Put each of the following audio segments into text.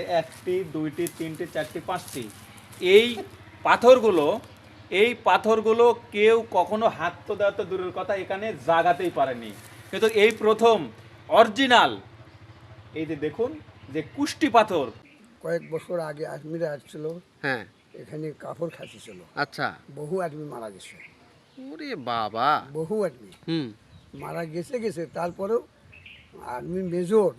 একটি দুইটি তিনটি চারটি পাঁচটি। এই পাথরগুলো এই পাথরগুলো কেউ কখনো হাত তো দেওয়া তো দূরের কথা এখানে জাগাতেই পারেনি। কিন্তু এই প্রথম অরিজিনাল এই যে দেখুন যে কুষ্টি পাথর। কয়েক বছর আগে আজমিরে আসছিল হ্যাঁ। এখানে কাপড় খাসিছিল আচ্ছা। বহু আদমি মারা গেছে। ওরে বাবা। বহু আদমি। হুম। মারা গেছে গেছে তারপরেও আদমি মেজর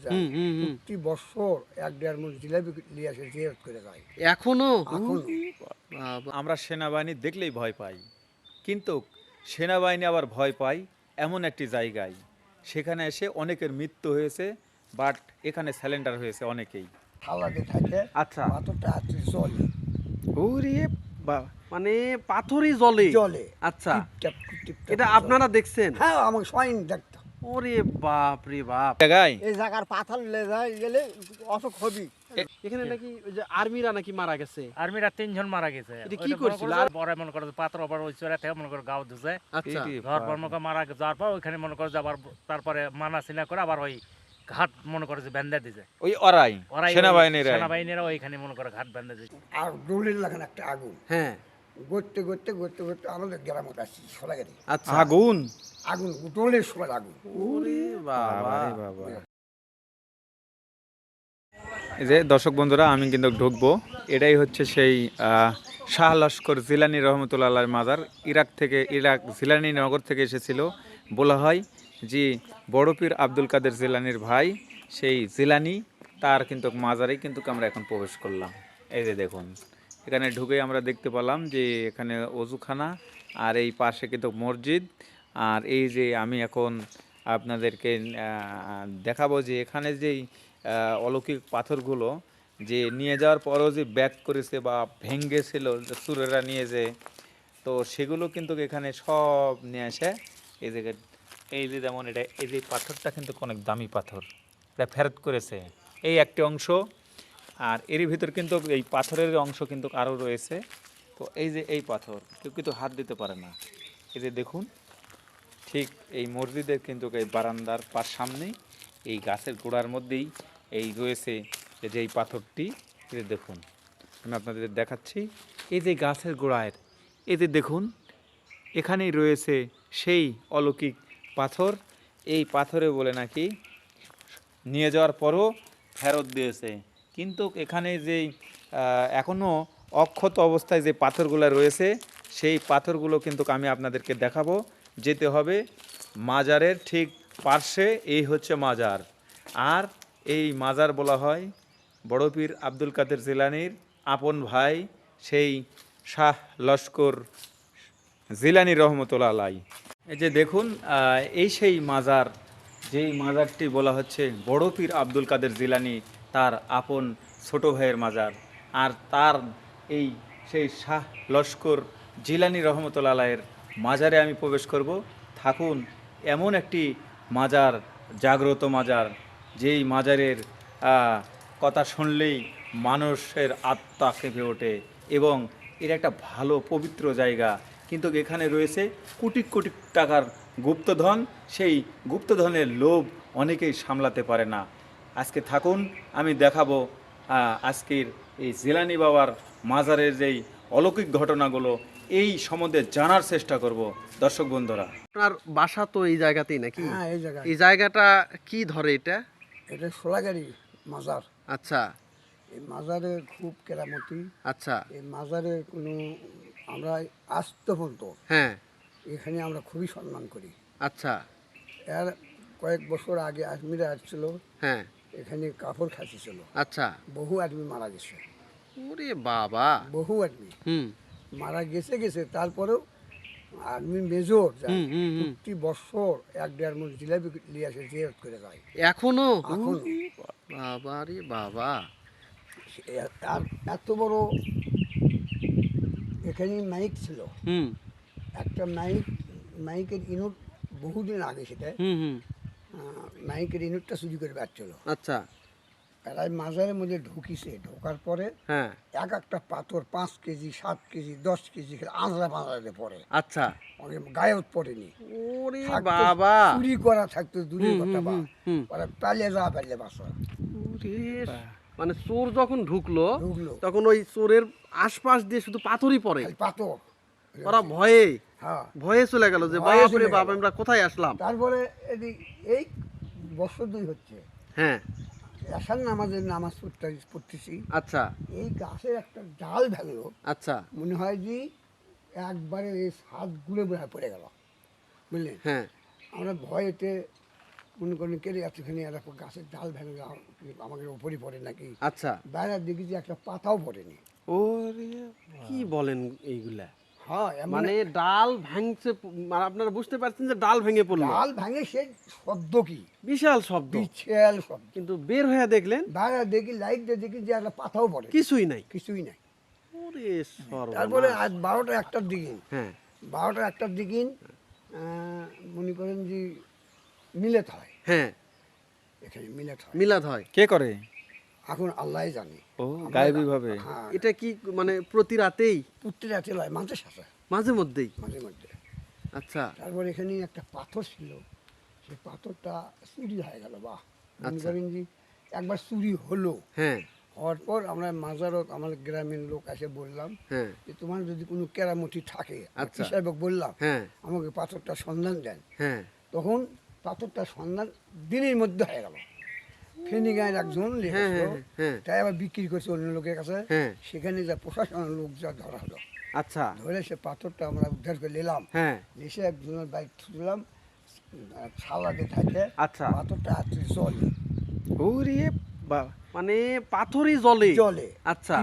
প্রতি বছর এক দেড় মন জিলাপি নিয়ে আসে জিয়ারত করে যায় এখনও। আমরা সেনাবাহিনী দেখলেই ভয় পাই। কিন্তু সেনাবাহিনী আবার ভয় পায় এমন একটি জায়গায়। সেখানে এসে অনেকের মৃত্যু হয়েছে বাট এখানে স্যালেন্ডার হয়েছে অনেকেই। থালাতে থাকে আচ্ছা। পাথরটা হাতে চলে ওরে বাবা মানে পাথরই জলে জলে আচ্ছা। এটা আপনারা দেখছেন? হ্যাঁ আমাকে সবাই দেখতাম ওরে বাপ রে বাপ। জায়গায়? এই জায়গার পাথর লে যায় গেলে অসুখ হবি। এখানে নাকি ওই যে আর্মিরা নাকি মারা গেছে? আর্মিরা তিনজন মারা গেছে। এটা কি করছিল? করো যে পরে মনে করো যে পাত্র ওই চোরা থেকে মনে করো গাও ধুছে। আচ্ছা। ঘর পর মনে মারা যাওয়ার পর ওইখানে মনে করো যে আবার তারপরে মানা সিনা করে আবার ওই ঘাট মনে করো যে বেঁধে দিছে। ওই অরাই সেনাবাহিনীরা সেনাবাহিনীরা ওইখানে মনে করো ঘাট বেঁধে দিছে। আর দৌড়ের লাগান একটা আগুন। হ্যাঁ। গড়তে গড়তে গড়তে গড়তে আমাদের গ্রামে আসছি সোলাগাড়ি আচ্ছা। আগুন? আগুন দৌড়ের সময় আগুন। ওরে বাবা। বাবারে বাবা। এই যে দর্শক বন্ধুরা আমি কিন্তু ঢুকবো। এটাই হচ্ছে সেই আহ, শাহ লস্কর জিলানি রহমতুল্লাহ মাজার। ইরাক থেকে ইরাক জিলানি নগর থেকে এসেছিল। বলা হয় যে বড় পীর আব্দুল কাদের জিলানির ভাই সেই জিলানি তার কিন্তু মাজারে কিন্তু আমরা এখন প্রবেশ করলাম। এই যে দেখুন এখানে ঢুকে আমরা দেখতে পেলাম যে এখানে অজুখানা আর এই পাশে কিন্তু মসজিদ। আর এই যে আমি এখন আপনাদেরকে দেখাবো যে এখানে যেই অলৌকিক পাথরগুলো, যে নিয়ে যাওয়ার পরও যে ব্যাক করেছে বা ভেঙ্গেছিল সুরেরা নিয়ে যে, তো সেগুলো কিন্তু এখানে সব নিয়ে আসে এই যে এই যে যেমন এটা, এই যে পাথরটা কিন্তু অনেক দামি পাথর, এটা ফেরত করেছে এই একটি অংশ। আর এর ভিতর কিন্তু এই পাথরের অংশ কিন্তু আরও রয়েছে। তো এই যে এই পাথর, কেউ কিন্তু হাত দিতে পারে না। এই যে দেখুন ঠিক এই মসজিদের কিন্তু এই বারান্দার পাশ সামনেই এই গাছের গোড়ার মধ্যেই এই রয়েছে যে এই পাথরটি দেখুন, আমি আপনাদের দেখাচ্ছি। এই যে গাছের গোড়ায় যে দেখুন, এখানেই রয়েছে সেই অলৌকিক পাথর। এই পাথরে বলে নাকি নিয়ে যাওয়ার পরও ফেরত দিয়েছে। কিন্তু এখানে যেই এখনও অক্ষত অবস্থায় যে পাথরগুলো রয়েছে, সেই পাথরগুলো কিন্তু আমি আপনাদেরকে দেখাবো। যেতে হবে মাজারের ঠিক পার্শ্বে, এই হচ্ছে মাজার। আর এই মাজার বলা হয় বড় পীর আব্দুল কাদের জিলানির আপন ভাই সেই শাহ লস্কর জিলানি রহমতুল্লাহ আলাই। এই যে দেখুন এই সেই মাজার, যেই মাজারটি বলা হচ্ছে বড় পীর আব্দুল কাদের জিলানি তার আপন ছোট ভাইয়ের মাজার। আর তার এই সেই শাহ লস্কর জিলানি রহমতুল্লাহ আলাইয়ের মাজারে আমি প্রবেশ করব। থাকুন, এমন একটি মাজার, জাগ্রত মাজার, যেই মাজারের কথা শুনলেই মানুষের আত্মা কেঁপে ওঠে এবং এর একটা ভালো, পবিত্র জায়গা। কিন্তু এখানে রয়েছে কোটি কোটি টাকার গুপ্তধন। সেই গুপ্তধনের লোভ অনেকেই সামলাতে পারে না। আজকে থাকুন, আমি দেখাবো আজকের এই জিলানি বাবার মাজারের যেই অলৌকিক ঘটনাগুলো। এই সম্বন্ধে জানার চেষ্টা করব। দর্শক বন্ধুরা। আপনার বাসা তো এই জায়গাতেই নাকি? হ্যাঁ এই জায়গায়। এই জায়গাটা কি ধরে এটা? এটা সোলাগাড়ি মাজার। আচ্ছা। এই মাজারে খুব কেরামতি। আচ্ছা। এই মাজারে কোনো আমরা আজ পর্যন্ত হ্যাঁ। এখানে আমরা খুবই সম্মান করি। আচ্ছা। এর কয়েক বছর আগে আজমিরে আসছিল। হ্যাঁ। এখানে কাপড় খাসিছিল। আচ্ছা। বহু আদমি মারা গেছে। ওরে বাবা। বহু আদমি। হুম। মারা গেছে গেছে। তারপরেও আর্মি মেজর প্রতি বছর এক দেড় মন জিলাপি নিয়ে আসে জিয়ারত করে যায় এখনও? এখনও। বাবা রে বাবা। আর এত বড় এখানে মাইক ছিল। হুম। একটা মাইক মাইকের ইউনিট বহুদিন আগে সেটা মাইকের ইউনিটটা চুরি করে বেড়ছিল আচ্ছা। মাজারের মধ্যে ঢুকিছে ঢোকার পরে হ্যাঁ। এক একটা পাথর পাঁচ কেজি সাত কেজি দশ কেজি আঁচড়া পড়ে। আচ্ছা। অনেক গায়েও পড়েনি। ওরে বাবা। চুরি করা থাকতো হুম, কথা হুম, বা হুম, হুম। ওরা পালিয়ে যাওয়া পারলে বাসা মানে চোর যখন ঢুকলো ঢুকলো। তখন ওই চোরের আশপাশ দিয়ে শুধু পাথরই পড়ে। পাথর। ওরা ভয়ে হ্যাঁ। ভয়ে চলে গেল যে বাপরে বাপ আমরা কোথায় আসলাম? তারপরে এই বছর দুই হচ্ছে। হ্যাঁ। এসার নামাজের নামাজ পড়তে পড়তেছি। আচ্ছা। এই গাছের একটা ডাল ভাঙলো। আচ্ছা। মনে হয় যে একবারে এই সাত গুলে বোঝা পড়ে গেল। বুঝলেন হ্যাঁ। আমরা ভয়েতে মনে করেন কেটে এতখানি এরকম গাছের ডাল ভেঙে আমাদের উপরই পড়ে নাকি? আচ্ছা। বাইরে দেখি যে একটা পাতাও পড়েনি। ওরে কি বলেন এইগুলা? মানে ডাল ভাঙছে মানে আপনারা বুঝতে পারছেন যে ডাল ভেঙে পড়ল। ডাল ভাঙে সে শব্দ কি? বিশাল শব্দ। বিছেল শব্দ। কিন্তু বের হয়ে দেখলেন বাইরে দেখি লাইট দিয়ে দেখি যে একটা পাতাও পড়ে। কিছুই নাই। কিছুই নাই। তারপরে আজ বারোটা একটার দিকে। হ্যাঁ। বারোটা একটার দিকে মনে করেন যে মিলেট হয়। হ্যাঁ। এখানে মিলেট হয়। মিলাদ হয়। কে করে? এখন আল্লাহ জানে। ও গায়েবী ভাবে। হ্যাঁ এটা কি মানে প্রতি রাতেই? পুত্রের রাতে লয় মাঝে সাথে মাঝে মধ্যেই? মাঝে মধ্যে। আচ্ছা। তারপর এখানে একটা পাথর ছিল। সেই পাথরটা চুরি হয়ে গেল বাহ। মনে আচ্ছা। একবার চুরি হলো। হ্যাঁ। হওয়ার পর আমরা মাজারত আমার গ্রামীণ লোক এসে বললাম হ্যাঁ। যে তোমার যদি কোনো কেরামতি থাকে আচ্ছা। সাহেব বললাম হ্যাঁ। আমাকে পাথরটা সন্ধান দেন। হ্যাঁ। তখন পাথরটা সন্ধান দিনের মধ্যে হয়ে গেল। ফেনি গায়ের একজন হ্যাঁ হ্যাঁ হ্যাঁ। তাই আবার বিক্রি করছে অন্য লোকের কাছে। হ্যাঁ। সেখানে যা প্রশাসনের লোক যা ধরা হলো। আচ্ছা। ধরে সে পাথরটা আমরা উদ্ধার করে নিলাম। হ্যাঁ। এসে একজনের বাইক তুললাম সালাদে থাকে আচ্ছা। পাথরটা ওরে বাবা মানে পাথরই জলে জলে আচ্ছা।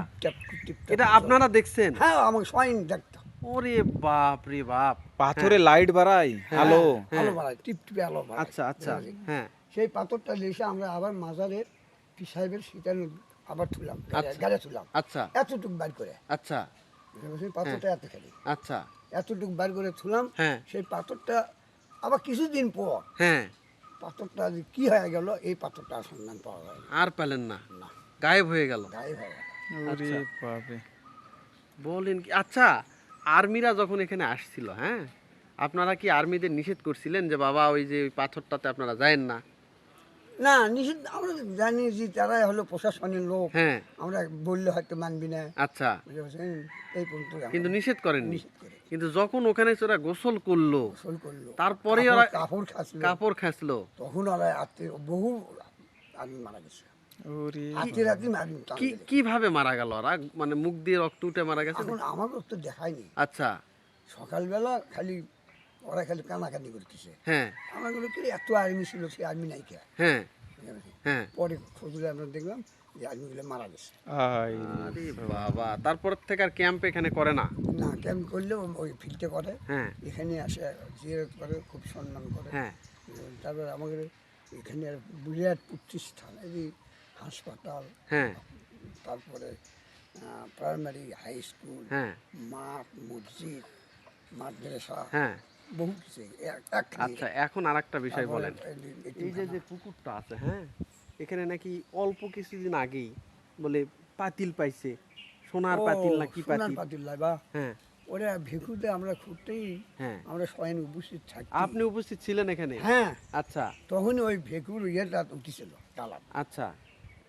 এটা আপনারা দেখছেন? হ্যাঁ আমাকে সয়ন দেখতাম ওরে বাপ রে বাপ। পাথরে লাইট বাড়ায় আলো। আলো বাড়ায় টিপ টিপে আলো আচ্ছা আচ্ছা। হ্যাঁ। সেই পাথরটা এসে আমরা আবার মাজারের পি সাহেবের শীতানু আবার তুললাম আচ্ছা। গাড়ি তুললাম। আচ্ছা। এতটুকু বার করে। আচ্ছা। পাথরটা এত খালি আচ্ছা। এতটুকু বার করে তুললাম হ্যাঁ। সেই পাথরটা আবার কিছুদিন পর হ্যাঁ। পাথরটা কি হয়ে গেল এই পাথরটা সন্ধান পাওয়া যায় আর পেলেন না। না। গায়েব হয়ে গেল। গায়ে হয়ে গেল। আচ্ছা। বলেন কি আচ্ছা আর্মিরা যখন এখানে আসছিল হ্যাঁ আপনারা কি আর্মিদের নিষেধ করছিলেন যে বাবা ওই যে ওই পাথরটাতে আপনারা যায়েন না? না নিষেধ আমরা জানি যে তারাই হলো প্রশাসনের লোক। হ্যাঁ। আমরা বললে হয়তো মানবি না। আচ্ছা। বুঝতে এই পর্যন্ত কিন্তু নিষেধ করেন নিষেধ করে কিন্তু যখন ওখানে ওরা গোসল করল গোসল করল। তারপরে কাপড়- ওরা- কাপড় খাসলো। কাপড় খাঁচলো তখন ওরা আত্মীয় বহু আদমি মারা গেছে। কীভাবে মারা গেল ওরা? মানে মুখ দিয়ে রক্ত উঠে মারা গেছে? এখন আমারও তো দেখায়নি। আচ্ছা। সকালবেলা খালি ওরা খালি কানাকানি করতেছে। হ্যাঁ। আমার কি এত আর্মি ছিল সে আর্মি নাই কে হ্যাঁ হ্যাঁ। পরে খোঁজলে আমরা দেখলাম যে আর্মিগুলো মারা গেছে। আই আরে বাবা তারপর থেকে আর ক্যাম্প এখানে করে না? না ক্যাম্প করলেও ওই ফিল্ডে করে। হ্যাঁ। এখানে আসে জিয়ারত করে খুব সম্মান করে। হ্যাঁ। তারপর আমাদের এখানে আর বিরাট প্রতিষ্ঠান এই হাসপাতাল। হ্যাঁ। তারপরে প্রাইমারি হাই স্কুল হ্যাঁ। মাঠ মসজিদ মাদ্রাসা। হ্যাঁ। বহু কিছু আচ্ছা এখন আর একটা বিষয় বলেন। এই যে- যে পুকুরটা আছে হ্যাঁ? এখানে নাকি অল্প কিছুদিন আগেই বলে পাতিল পাইছে। সোনার পাতিল না কি পাতিল? পাতিল হ্যাঁ। ওরা আমরা খুঁজতেই হ্যাঁ। আমরা স্বয়ং উপস্থিত থাকি। আপনি উপস্থিত ছিলেন এখানে? হ্যাঁ। আচ্ছা। তখন ওই ভেকুর ইয়েটা উঠেছিল তালা আচ্ছা।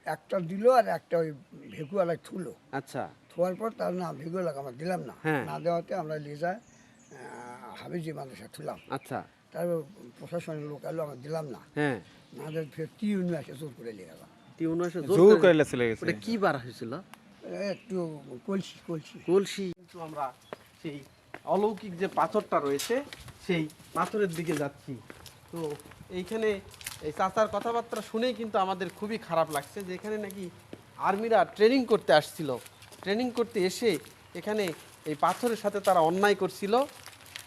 একটা দিল আর একটা ওই ভেকুয়ালা থুলো। আচ্ছা। থোয়ার পর তার না ভেকুয়ালাকে আমরা দিলাম না। হ্যাঁ। না দেওয়াতে আমরা লেজা হাবিজি মাদ্রাসা থুলাম আচ্ছা। তারপর প্রশাসনের লোক এলো আমরা দিলাম না। হ্যাঁ। না ফের টিউন এসে জোর করে নিয়ে গেলাম। তিউন এসে জোর করে- চলে গেছে ওটা কি বার হয়েছিল? একটু কলসি কলসি। কলসি। কিন্তু আমরা সেই অলৌকিক যে পাথরটা রয়েছে সেই পাথরের দিকে যাচ্ছি। তো এইখানে এই চাচার কথাবার্তা শুনেই কিন্তু আমাদের খুবই খারাপ লাগছে যে এখানে নাকি আর্মিরা ট্রেনিং করতে আসছিল। ট্রেনিং করতে এসে এখানে এই পাথরের সাথে তারা অন্যায় করছিল।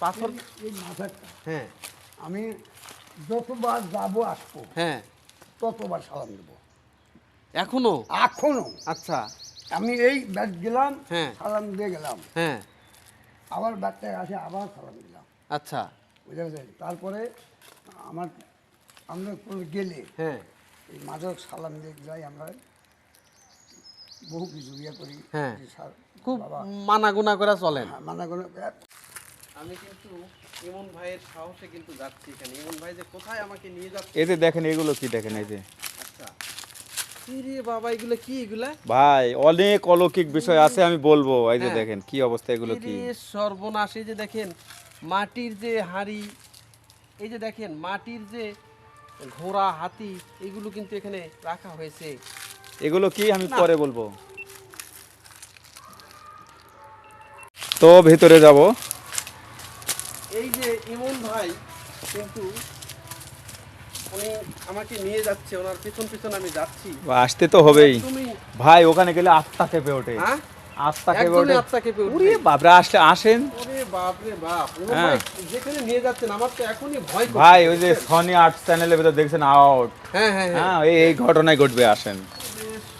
পাথর এই মাথাটা। হ্যাঁ। আমি যতবার যাব আসব হ্যাঁ। ততবার সালাম দেবো। এখনও? এখনও। আচ্ছা। আমি এই ব্যাট গেলাম হ্যাঁ। সালাম দিয়ে গেলাম। হ্যাঁ। আবার ব্যাটটা আসে আবার সালাম দিলাম। আচ্ছা। বুঝতে পারছেন? তারপরে আমার আমরা কোনো গেলে হ্যাঁ। এই মাঝে সালাম দিয়ে যাই আমরা। বহু কিছু ইয়ে করি। হ্যাঁ। খুব বাবা। মানাগুনা করে চলেন। হ্যাঁ, মানা করে আমি কিন্তু ইমন ভাইয়ের সাহসে কিন্তু যাচ্ছি এখানে। ইমন ভাই যে কোথায় আমাকে নিয়ে যাচ্ছে? এই যে দেখেন এগুলো কি দেখেন এই যে। আচ্ছা। রে বাবা এগুলো কি এগুলা? ভাই অনেক অলৌকিক বিষয় আছে আমি বলব। এই যে হ্যাঁ। দেখেন কি অবস্থা এগুলো কি? সর্বনাশ এই যে দেখেন মাটির যে হাড়ি এই যে দেখেন মাটির যে ঘোড়া হাতি এগুলো কিন্তু এখানে রাখা হয়েছে। এগুলো কি? আমি পরে বলব। তো ভেতরে যাব। এই যে ইমন ভাই কিন্তু উনি আমাকে নিয়ে যাচ্ছে ওনার পিছন পিছন আমি যাচ্ছি। আসতে তো হবেই। তুমি ভাই ওখানে গেলে আত্মা কেঁপে ওঠে। হ্যাঁ? আত্মা কেঁপে ওঠে। আত্মা কেঁপে উঠবে। উরে বাপরে আসলে আসেন। ওরে বাপ। হ্যাঁ। ভাই যেখানে নিয়ে যাচ্ছেন আমার তো এখনই ভয় করছে। ভাই ওই যে সনি আর্ট চ্যানেলের ভিতর দেখছেন আউট হ্যাঁ হ্যাঁ হ্যাঁ। হ্যাঁ এই- এই ঘটনাই ঘটবে আসেন।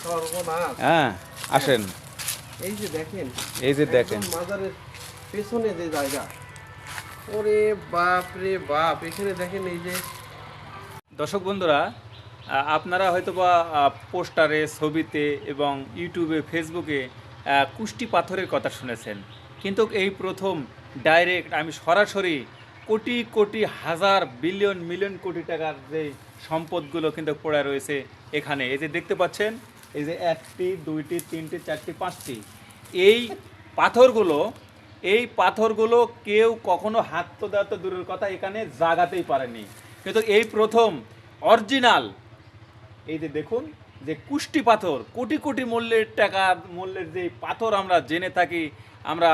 সর্বনাশ। হ্যাঁ আসেন। এই যে দেখেন এই যে দেখেন। মাজারের পেছনে যে জায়গা ওরে বাপ রে বাপ, এখানে দেখেন এই যে দর্শক বন্ধুরা আপনারা হয়তো বা পোস্টারে, ছবিতে এবং ইউটিউবে, ফেসবুকে কুষ্টি পাথরের কথা শুনেছেন। কিন্তু এই প্রথম ডাইরেক্ট আমি সরাসরি কোটি কোটি হাজার, বিলিয়ন, মিলিয়ন কোটি টাকার যে সম্পদগুলো কিন্তু পড়ে রয়েছে এখানে। এই যে দেখতে পাচ্ছেন, এই যে একটি, দুইটি, তিনটি, চারটি, পাঁচটি। এই পাথরগুলো এই পাথরগুলো কেউ কখনো হাত তো দেওয়া তো দূরের কথা এখানে জাগাতেই পারেনি কিন্তু এই প্রথম অরিজিনাল, এই যে দেখুন যে কুষ্টি পাথর, কোটি কোটি মূল্যের টাকা, মূল্যের যে পাথর আমরা জেনে থাকি, আমরা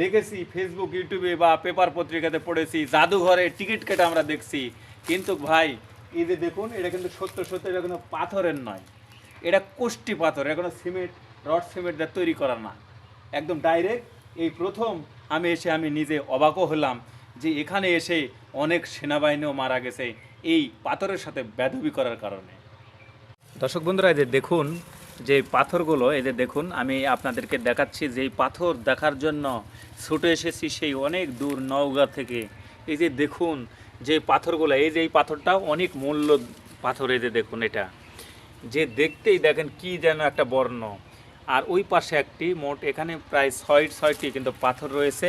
দেখেছি ফেসবুক ইউটিউবে বা পেপার পত্রিকাতে পড়েছি, জাদুঘরে টিকিট কেটে আমরা দেখছি। কিন্তু ভাই, এই যে দেখুন, এটা কিন্তু সত্য সত্য, এটা কোনো পাথরের নয়। এটা কুষ্টি পাথর, এটা কোনো সিমেন্ট, রড সিমেন্ট তৈরি করা না। একদম ডাইরেক্ট এই প্রথম আমি এসে আমি নিজে অবাকও হলাম যে এখানে এসে অনেক সেনাবাহিনীও মারা গেছে এই পাথরের সাথে বেদবি করার কারণে। দর্শক বন্ধুরা, এই যে দেখুন, যে পাথরগুলো, এই যে দেখুন, আমি আপনাদেরকে দেখাচ্ছি যে পাথর দেখার জন্য ছুটে এসেছি সেই অনেক দূর নওগাঁ থেকে। এই যে দেখুন, যে পাথরগুলো, এই যে এই পাথরটা অনেক মূল্য পাথর, এই যে দেখুন এটা। যে দেখতেই দেখেন কি যেন একটা বর্ণ। আর ওই পাশে একটি মোট এখানে প্রায় ছয়, ছয়টি কিন্তু পাথর রয়েছে।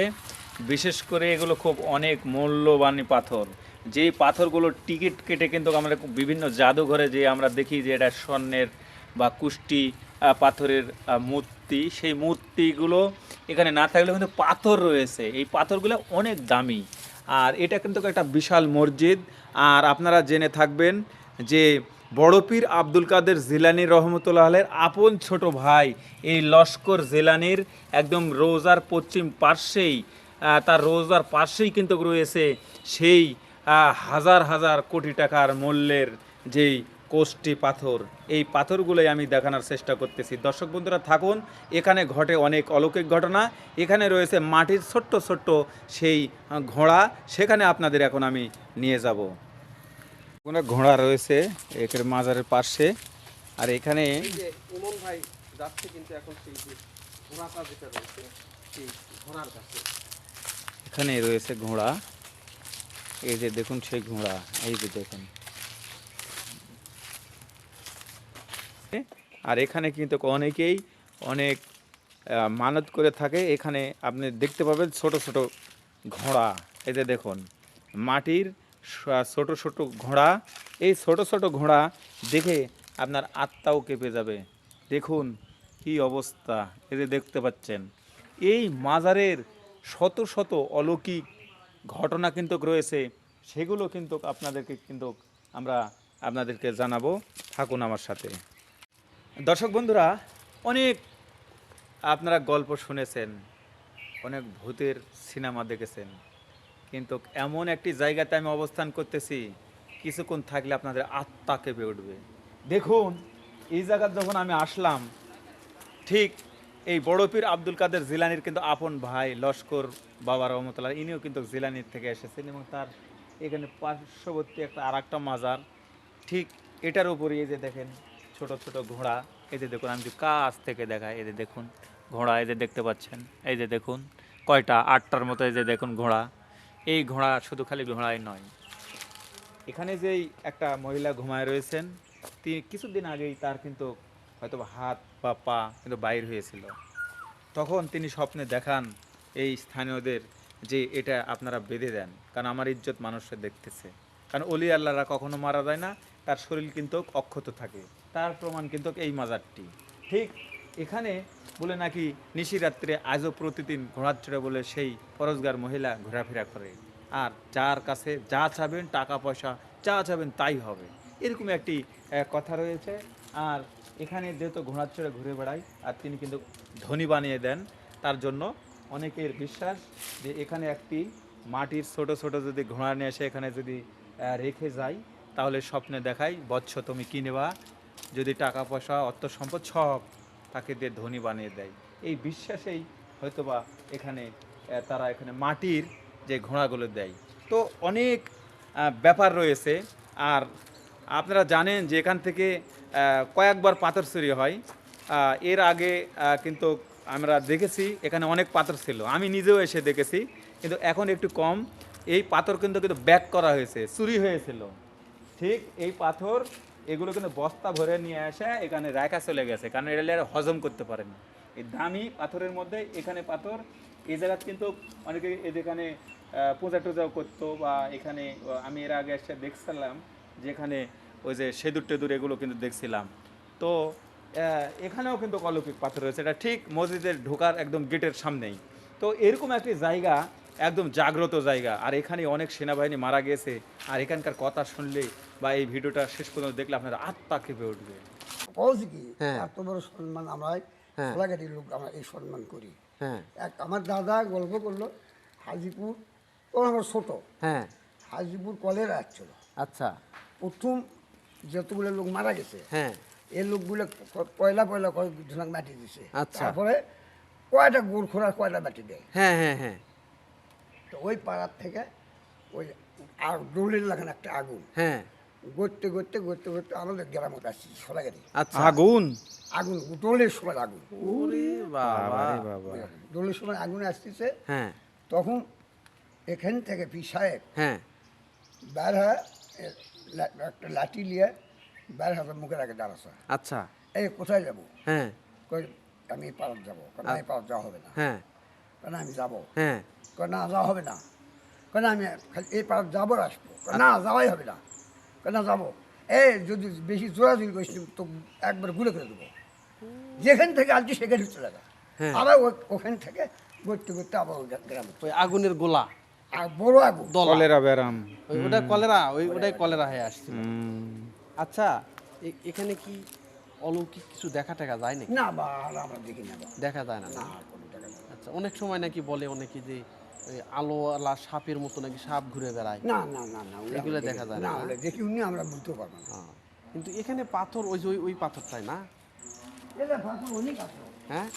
বিশেষ করে এগুলো খুব অনেক মূল্যবান পাথর। যে পাথরগুলো টিকিট কেটে কিন্তু আমরা বিভিন্ন জাদুঘরে যে আমরা দেখি যে এটা স্বর্ণের বা কুষ্টি পাথরের মূর্তি। সেই মূর্তিগুলো এখানে না থাকলেও কিন্তু পাথর রয়েছে। এই পাথরগুলো অনেক দামি। আর এটা কিন্তু একটা বিশাল মসজিদ। আর আপনারা জেনে থাকবেন যে বড় পীর আব্দুল কাদের জিলানি রহমতুল্লাহ আলের আপন ছোট ভাই। এই লস্কর জেলানির একদম রোজার পশ্চিম পার্শ্বেই তার রোজার পার্শ্বেই কিন্তু রয়েছে সেই হাজার হাজার কোটি টাকার মূল্যের যেই কোষ্টি পাথর। এই পাথরগুলোই আমি দেখানোর চেষ্টা করতেছি। দর্শক বন্ধুরা, থাকুন, এখানে ঘটে অনেক অলৌকিক ঘটনা। এখানে রয়েছে মাটির ছোট্ট ছোট্ট সেই ঘোড়া। সেখানে আপনাদের এখন আমি নিয়ে যাব। কোনো ঘোড়া রয়েছে এখানে মাজারের পাশে। আর এখানে এই ভাই যাচ্ছে কিন্তু এখন সেই ঘোড়াটা যেটা রয়েছে সেই ঘোড়ার কাছে। এখানে রয়েছে ঘোড়া। এই যে দেখুন সেই ঘোড়া এই যে দেখুন। আর এখানে কিন্তু অনেকেই অনেক মানত করে থাকে। এখানে আপনি দেখতে পাবেন ছোট ছোট ঘোড়া। এই যে দেখুন মাটির ছোট ছোট ঘোড়া। এই ছোট ছোট ঘোড়া দেখে আপনার আত্মাও কেঁপে যাবে। দেখুন কি অবস্থা যে দেখতে পাচ্ছেন। এই মাজারের শত শত অলৌকিক ঘটনা কিন্তু রয়েছে, সেগুলো কিন্তু আপনাদেরকে কিন্তু আমরা আপনাদেরকে জানাব। থাকুন আমার সাথে। দর্শক বন্ধুরা, অনেক আপনারা গল্প শুনেছেন, অনেক ভূতের সিনেমা দেখেছেন। কিন্তু এমন একটি জায়গাতে আমি অবস্থান করতেছি, কিছুক্ষণ থাকলে আপনাদের আত্মা কেঁপে উঠবে। দেখুন, এই জায়গা যখন আমি আসলাম, ঠিক এই বড় পীর আব্দুল কাদের জিলানির কিন্তু আপন ভাই লস্কর বাবা রহমতুল্লাহ, ইনিও কিন্তু জিলানির থেকে এসেছেন এবং তার এখানে পার্শ্ববর্তী একটা আর একটা মাজার। ঠিক এটার উপরে এই যে দেখেন, ছোট ছোট ঘোড়া। এই যে দেখুন, আমি কাছ থেকে দেখাই, এই যে দেখুন, ঘোড়া এই যে দেখতে পাচ্ছেন, এই যে দেখুন, কয়টা, আটটার মতো এই যে দেখুন ঘোড়া। এই ঘোড়া শুধু খালি ঘোড়াই নয়। এখানে যেই একটা মহিলা ঘুমায় রয়েছেন তিনি কিছুদিন আগেই তার কিন্তু হয়তো হাত বা পা কিন্তু বাইর হয়েছিল। তখন তিনি স্বপ্নে দেখান এই স্থানীয়দের যে এটা আপনারা বেঁধে দেন, কারণ আমার ইজ্জত মানুষের দেখতেছে। কারণ অলি আল্লাহরা কখনো মারা যায় না, তার শরীর কিন্তু অক্ষত থাকে। তার প্রমাণ কিন্তু এই মাজারটি। ঠিক এখানে বলে নাকি নিশিরাত্রে আজও প্রতিদিন ঘোড়ার চড়ে বলে সেই পরজগার মহিলা ঘোরাফেরা করে। আর যার কাছে যা চাবেন টাকা, পয়সা, যা চাবেন তাই হবে। এরকম একটি কথা রয়েছে। আর এখানে যেহেতু ঘোড়ার চড়ে ঘুরে বেড়ায় আর তিনি কিন্তু ধনী বানিয়ে দেন, তার জন্য অনেকের বিশ্বাস যে এখানে একটি মাটির ছোট ছোট যদি ঘোড়া নিয়ে এসে এখানে যদি রেখে যাই, তাহলে স্বপ্নে দেখাই, বৎস তুমি কি নেবা যদি টাকা, পয়সা, অর্থ সম্পদ সব তাকে দিয়ে ধনী বানিয়ে দেয়। এই বিশ্বাসেই হয়তোবা এখানে তারা এখানে মাটির যে ঘোড়াগুলো দেয়। তো অনেক ব্যাপার রয়েছে। আর আপনারা জানেন যে এখান থেকে কয়েকবার পাথর চুরি হয়। এর আগে কিন্তু আমরা দেখেছি এখানে অনেক পাথর ছিল। আমি নিজেও এসে দেখেছি। কিন্তু এখন একটু কম। এই পাথর কিন্তু কিন্তু ব্যাক করা হয়েছে, চুরি হয়েছিল। ঠিক এই পাথর এগুলো কিন্তু বস্তা ভরে নিয়ে আসে এখানে রাখা চলে গেছে, কারণ এটা হজম করতে পারে না। এই দামি পাথরের মধ্যে এখানে পাথর, এই জায়গা কিন্তু অনেকে এখানে পূজা টুজাও করতো বা এখানে আমি এর আগে এসে দেখছিলাম যেখানে ওই যে সেদুর টেদুর এগুলো কিন্তু দেখছিলাম। তো এখানেও কিন্তু অলৌকিক পাথর রয়েছে, এটা ঠিক মসজিদের ঢোকার একদম গেটের সামনেই। তো এরকম একটি জায়গা, একদম জাগ্রত জায়গা, আর এখানে অনেক সেনাবাহিনী মারা গেছে, আর এখানকার কথা শুনলে বা এই ভিডিওটা শেষ পর্যন্ত দেখলে আপনার আত্মা কেঁপে উঠবে। বলছি কি? হ্যাঁ। এত বড় সম্মান আমরা হ্যাঁ। লোক আমরা এই সম্মান করি। হ্যাঁ। এক আমার দাদা গল্প করল হাজিপুর ও আমার ছোট। হ্যাঁ। হাজিপুর কলের আসছিল আচ্ছা। প্রথম যতগুলো লোক মারা গেছে হ্যাঁ। এই লোকগুলো পয়লা পয়লা কয়েকজনক মাটি দিছে। আচ্ছা। তারপরে কয়টা গোল খোরার কয়টা মাটি দেয়। হ্যাঁ হ্যাঁ হ্যাঁ। তো ওই পাড়ার থেকে ওই আর দৌড়ের লাগান একটা আগুন। হ্যাঁ। গড়তে গড়তে গড়তে গড়তে আমাদের গ্রামত আসছি সোলাগাড়ি আচ্ছা। আগুন? আগুন দোলের সময় আগুন। ওরে বাবা। দোলের সময় আগুন আসতেছে। হ্যাঁ। তখন এখান থেকে পি সাহেব হ্যাঁ। বের হয় একটা লাঠি নিয়ে বের হাতে মুখের আগে দাঁড়াচ্ছে আচ্ছা। এই কোথায় যাব? হ্যাঁ। কই আমি এই পাড়াত যাব। কারণ এই পাড়াত যাওয়া হবে না। হ্যাঁ। কারণ আমি যাব। হ্যাঁ। কারণ না যাওয়া হবে না। কারণ আমি খালি এই পাড়াত যাব আসব। না যাওয়াই হবে না। কেন যাব? এই যদি বেশি জোরাজুরি করিস তো একবার ঘুরে করে দেবো। যেখান থেকে আসছি সেখানে চলে যা হ্যাঁ। আবার ওখান থেকে ঘুরতে ঘুরতে আবার গ্রামে। ওই আগুনের গোলা। আর বড় আগুন। কলেরা ব্যারাম। ওটা কলেরা ওই ওটাই কলেরা হয়ে আসছিল। আচ্ছা এখানে কি অলৌকিক কিছু দেখা টাকা যায় নাকি? না বা আর আমরা দেখি না দেখা যায় না না? না। আচ্ছা অনেক সময় নাকি বলে অনেকে যে ওই আলো আলা সাপের মতো নাকি সাপ ঘুরে বেড়ায়। না না না না এগুলো দেখা যায় না? ওগুলো দেখি উনি আমরা বুঝতে পারব না। হ্যাঁ। কিন্তু এখানে পাথর ওই যে ওই- পাথরটাই না? এটা পাথর অনেক আছে। হ্যাঁ?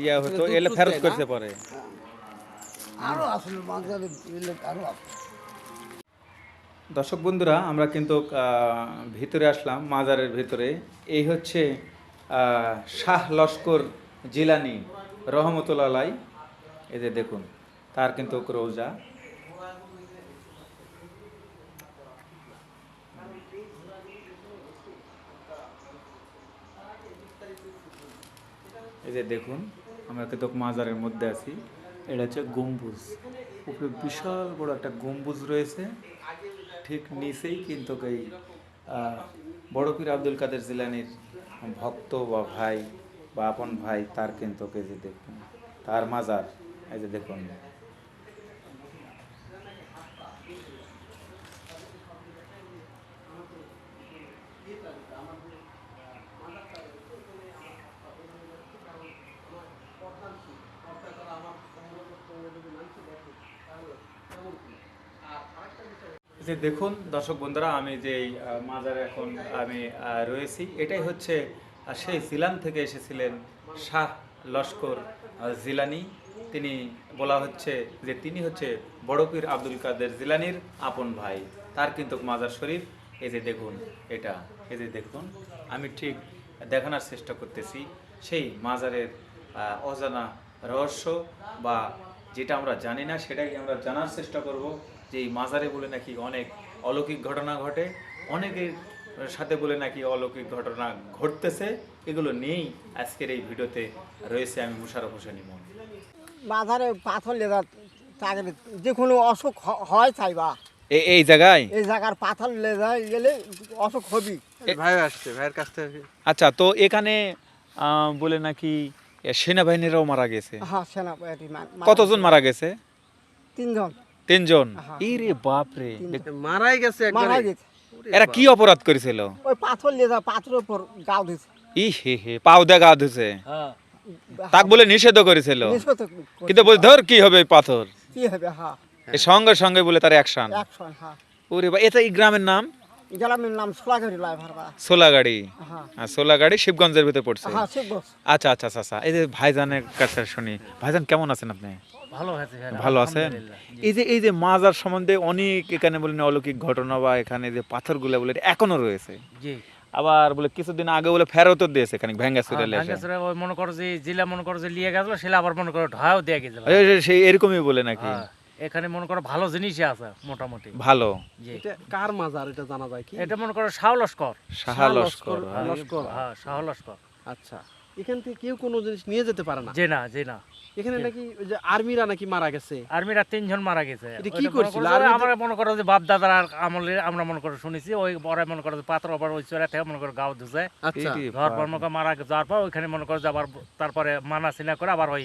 ইয়া পারে। আরও আসলে মাঝখানে আরও আছে। দর্শক বন্ধুরা আমরা কিন্তু আহ, ভিতরে আসলাম মাজারের ভিতরে। এই হচ্ছে শাহ লস্কর জিলানি রহমতুল্লাহ এই যে দেখুন, তার কিন্তু রোজা এই যে দেখুন, আমরা কিন্তু মাজারের মধ্যে আছি। এটা হচ্ছে গম্বুজ। উপরে বিশাল বড় একটা গম্বুজ রয়েছে। ঠিক নিচেই কিন্তু এই বড় পীর আব্দুল কাদের জিলানির ভক্ত বা ভাই বা আপন ভাই, তার কিন্তু কেজি দেখুন তার মাজার, এই যে দেখুন। দেখুন, দর্শক বন্ধুরা, আমি যে মাজারে এখন আমি রয়েছি, এটাই হচ্ছে সেই জিলান থেকে এসেছিলেন শাহ লস্কর জিলানি। তিনি বলা হচ্ছে যে তিনি হচ্ছে বড় পীর আব্দুল কাদের জিলানির আপন ভাই। তার কিন্তু মাজার শরীফ, এই যে দেখুন এটা, এই যে দেখুন, আমি ঠিক দেখানোর চেষ্টা করতেছি সেই মাজারের অজানা রহস্য বা যেটা আমরা জানি না, সেটাই আমরা জানার চেষ্টা করব। যে এই মাজারে বলে নাকি অনেক অলৌকিক ঘটনা ঘটে অনেকের সাথে বলে নাকি অলৌকিক ঘটনা ঘটতেছে এগুলো নেই আজকের এই ভিডিওতে রয়েছে আমি মুশারফ হোসেন ইমন। মাথারে পাথর লেগা তাকে যে কোনো অসুখ হয় চাইবা এ- এই জায়গায়? এই জায়গার পাথর লে যায় গেলে অসুখ হবি ভাই আসছে ভাইয়ের কাছ থেকে। আচ্ছা তো এখানে আহ, বলে নাকি সেনাবাহিনীরাও মারা গেছে। হ্যাঁ সেনাপতি কতজন মারা গেছে? তিনজন। তিনজন। হ্যাঁ। ইরে বাপ রে মারাই গেছে মারা একবারে গেছে। এরা কি অপরাধ করেছিল? ওই পাথর পাথরের উপর গাও দিছে। ই হে হে পাও দে গা ধুছে তাক বলে নিষেধ করেছিল। কিন্তু বলে ধর কি হবে পাথর? কি হবে হ্যাঁ এই সঙ্গে সঙ্গে বলে তার অ্যাকশন একশো হ্যাঁ ওরে বা এটা এই গ্রামের নাম? গ্রামের নাম সোলাগাড়ি লাই ভাড়া সোলাগাড়ি। হ্যাঁ সোলাগাড়ি শিবগঞ্জের ভিতরে পড়ছে। হ্যাঁ শিখব আচ্ছা আচ্ছা আচ্ছা আচ্ছা। এই যে ভাইজানের কাছে শুনি। ভাইজান কেমন আছেন আপনি? ভালো আছে আছেন? এই যে এই যে মাজার সম্বন্ধে অনেক এখানে বলেন অলৌকিক ঘটনা বা এখানে যে পাথরগুলো বলে এখনও রয়েছে। আবার বলে কিছুদিন আগে বলে ফেরতও দিয়েছে এখানে হ্যাঁ, মনে করো যে জিলা মনে করো যে লিয়ে গেছিল সেটা আবার মনে করো ঢাও দিয়ে গেছিল সেই এরকমই বলে নাকি? হ্যাঁ, এখানে মনে করো ভালো জিনিসই আছে মোটামুটি। ভালো। এটা কার মাজার এটা জানা যায় কি? এটা মনে করো শাহ লস্কর লস্কর। লস্কর। হ্যাঁ শাহ লস্কর আচ্ছা। এখান থেকে কেউ কোনো জিনিস নিয়ে যেতে পারে না জি না জি না এখানে নাকি ওই যে আর্মিরা নাকি মারা গেছে আর্মিরা তিনজন মারা গেছে এটা কি করছিল? করো আমরা মনে করো যে বাপ দাদার আমলে আমরা মনে করো শুনেছি ওই বড় মনে করো যে পাত্র আবার ওই চোরা থেকে মনে করো গাও ধুছে আচ্ছা ঘর পর মনে করো মারা যাওয়ার পর ওইখানে মনে করো যে আবার তারপরে মানা সিনা করে আবার ওই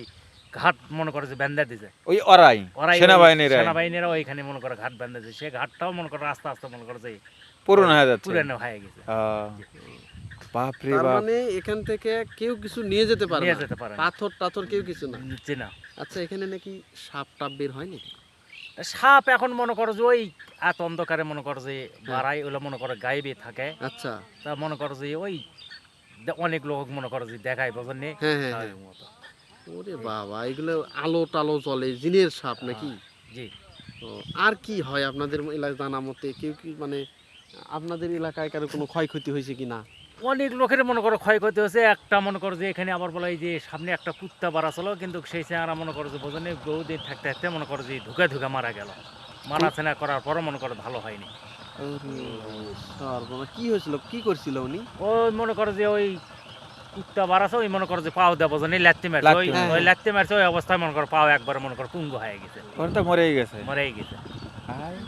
ঘাট মনে করো যে বেঁধে দিছে ওই অরাই ওই সেনাবাহিনীর সেনাবাহিনীরা ওইখানে মনে করো ঘাট বেঁধে দিছে সেই ঘাটটাও মনে করো আস্তে আস্তে মনে করো যে পুরনো হয়ে যাচ্ছে পুরানো হয়ে গেছে বাপ। মানে এখান থেকে কেউ কিছু নিয়ে যেতে পারে নিয়ে যেতে পারে না। পাথর টাথর কেউ কিছু না। জি না। আচ্ছা এখানে নাকি সাপ টাপ বের হয়নি সাপ এখন মনে করো যে ওই এত অন্ধকারে মনে করো যে বাড়াই ওগুলো মনে করো গাইবে থাকে। আচ্ছা। তা মনে করো যে ওই দে- অনেক লোক মনে করো যে দেখায় বোঝেননি? হ্যাঁ হ্যাঁ হ্যাঁ। ওরে বাবা এগুলো আলো টালো চলে জিনের সাপ নাকি? জি। ও, আর কি হয় আপনাদের এলাকায় জানা মতে? কেউ কি মানে আপনাদের এলাকায় কারও কোনো ক্ষয়ক্ষতি হয়েছে কি না অনেক লোকের মনে করো ক্ষয়ক্ষতি হয়েছে। একটা মনে করো যে এখানে আবার বলে এই যে সামনে একটা কুত্তা বাড়া ছিল কিন্তু সেই চেহারা মনে করো যে বোঝেনি বহুদিন থাকতে থাকতে মনে করো যে ঢুকে ঢুকে মারা গেল। মারা চেনা করার পরও মনে করো ভালো হয়নি। কি হয়েছিল? কি করছিল উনি? ওই মনে করো যে ওই কুত্তা বাড়াছে ওই মনে করো যে পাও দেবো জানি লাত্তি মারছে। ওই ওই লাত্তি মারছে ওই অবস্থায় মনে করো পাও একবার মনে করো পুঙ্গ হয়ে গেছে। ওরা তো মরেই গেছে। মরেই গেছে।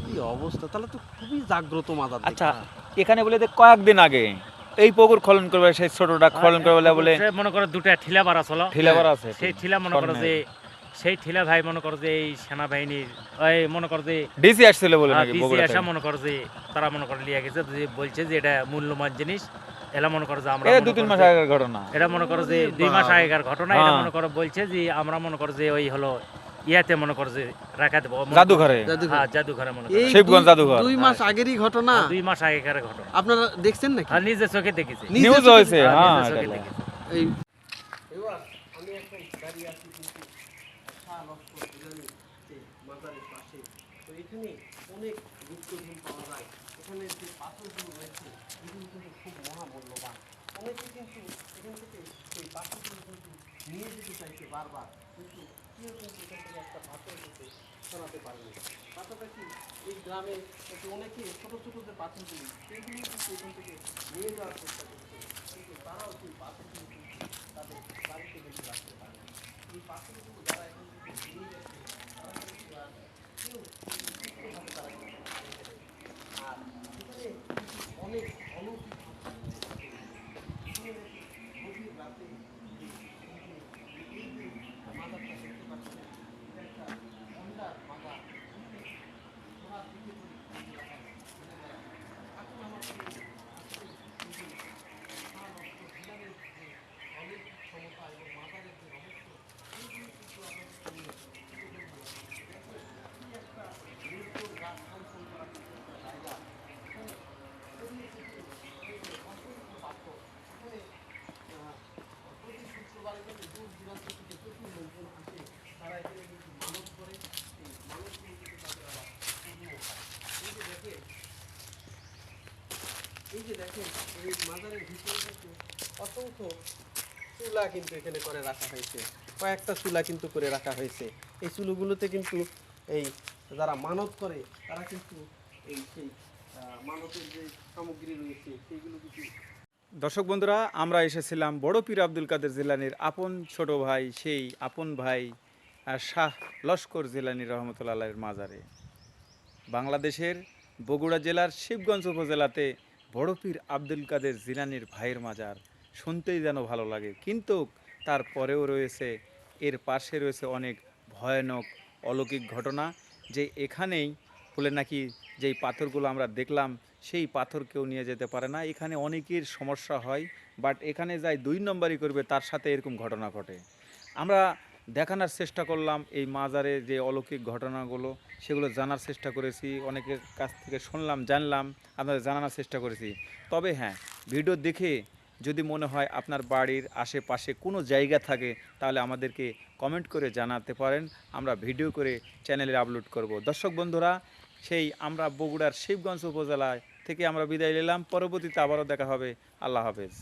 কি অবস্থা? তাহলে তো খুবই জাগ্রত মাদার আচ্ছা এখানে বলে যে কয়েকদিন আগে এই পুকুর খনন করবে সেই ছোটটা খনন করবে বলে বলে মনে করো দুটা ঠিলা বাড়া ছিল ঠিলা ভরা আছে সেই ঠিলা মনে করো যে সেই ঠিলা ভাই মনে করো যে এই সেনাবাহিনীর ওই মনে করো যে ডিসি আসছিল বলে নাকি ডিসি আসা মনে করো যে তারা মনে করে লিয়ে গেছে যে বলছে যে এটা মূল্যবান জিনিস। এলা মনে করো যে আমরা এই মনে দু তিন মাস আগের ঘটনা। এটা মনে করো যে দুই মাস বাবা। আগেকার ঘটনা এটা হ্যাঁ। মনে করো বলছে যে আমরা মনে করো যে ওই হলো ইয়াতে মনে করো যে রাখা দেবো জাদুঘরে। হ্যাঁ জাদুঘরে। মনে করো। শিবগঞ্জ জাদুঘর। দুই মাস আগেরই ঘটনা। দুই মাস আগেকার ঘটনা। আপনারা দেখছেন নাকি? আর নিজের চোখে দেখেছি। নিজের নিউজ হয়েছে আর হ্যাঁ নিজের চোখে এটা- দেখেছি। এই এখানে অনেক গুপ্তধন পাওয়া যায়। এখানে যে পাথরগুলো রয়েছে এগুলো কিন্তু খুব মহামূল্যবান। অনেকে কিন্তু এখান থেকে সেই পাথরগুলো কিন্তু নিয়ে যেতে চাইছে বারবার কিন্তু কেউ কিন্তু এখান থেকে একটা পাথর কিন্তু শোনাতে পারেনি পাথরটা কি এই গ্রামে অনেকে ছোট ছোট যে পাথরগুলি সেগুলো কিন্তু এখান থেকে নিয়ে যাওয়ার চেষ্টা করছে। কিন্তু তারাও সেই পাথরগুলো কিন্তু তাদের বাড়িতে বেশি রাখতে পারে এই পাথরগুলো যারা এখন কিন্তু নিয়ে যাচ্ছে, তারা কিন্তু আর কেউ তারা আর অনেক অলৌকিক গভীর রাতে এই এই যে মাজারটা দেখতে পাচ্ছেন এটা একটা গন্ডার মাজার সোনার দিকে করে রাখা হয়। এখন আমার কাছে আজকে এই যে মহানষ্ট জিলানের যে অলৌকিক ক্ষমতা এবং মাজারের যে রহস্য এইগুলো কিন্তু আপনাদের সামনে তুলে ধরবো। দেখবেন, কি একটা নির্জন রাত অঞ্চল করা কিন্তু একটা জায়গা। এখানে ছড়িয়ে ছিটিয়ে রয়েছে অসংখ্য পাথর। এখানে, আহ, প্রতি শুক্রবারে কিন্তু দূর দূরান্ত থেকে প্রচুর লোকজন আসে। তারা এখানে কিন্তু মানত করে। এই মানতগুলো কিন্তু তাদের আবার পূর্ণ হয়। এই যে দেখেন, এই যে দেখেন এই মাজারের ভিতরে চুলা করে রাখা হয়েছে। কয়েকটা চুলা কিন্তু করে রাখা হয়েছে। এই চুলোগুলোতে কিন্তু এই যারা মানত করে, তারা কিন্তু এই মানতের যে সামগ্রী রয়েছে, সেইগুলো কিন্তু দর্শক বন্ধুরা, আমরা এসেছিলাম বড় পীর আব্দুল কাদের জিলানির আপন ছোট ভাই, সেই আপন ভাই শাহ লস্কর জিলানি রহমতুল্লাহের মাজারে। বাংলাদেশের বগুড়া জেলার শিবগঞ্জ উপজেলাতে বড়পীর আব্দুল কাদের জিলানির ভাইয়ের মাজার শুনতেই যেন ভালো লাগে। কিন্তু তারপরেও রয়েছে, এর পাশে রয়েছে অনেক ভয়ানক অলৌকিক ঘটনা যে এখানেই বলে নাকি যেই পাথরগুলো আমরা দেখলাম, সেই পাথর কেউ নিয়ে যেতে পারে না। এখানে অনেকের সমস্যা হয় বাট এখানে যাই দুই নম্বরই করবে, তার সাথে এরকম ঘটনা ঘটে। আমরা দেখানোর চেষ্টা করলাম, এই মাজারে যে অলৌকিক ঘটনাগুলো, সেগুলো জানার চেষ্টা করেছি, অনেকের কাছ থেকে শুনলাম, জানলাম, আপনাদের জানানোর চেষ্টা করেছি। তবে হ্যাঁ ভিডিও দেখে যদি মনে হয় আপনার বাড়ির আশেপাশে কোনো জায়গা থাকে, তাহলে আমাদেরকে কমেন্ট করে জানাতে পারেন, আমরা ভিডিও করে চ্যানেলে আপলোড করব। দর্শক বন্ধুরা, সেই আমরা বগুড়ার শিবগঞ্জ উপজেলায় থেকে আমরা বিদায় নিলাম, পরবর্তীতে আবারও দেখা হবে। আল্লাহ হাফেজ।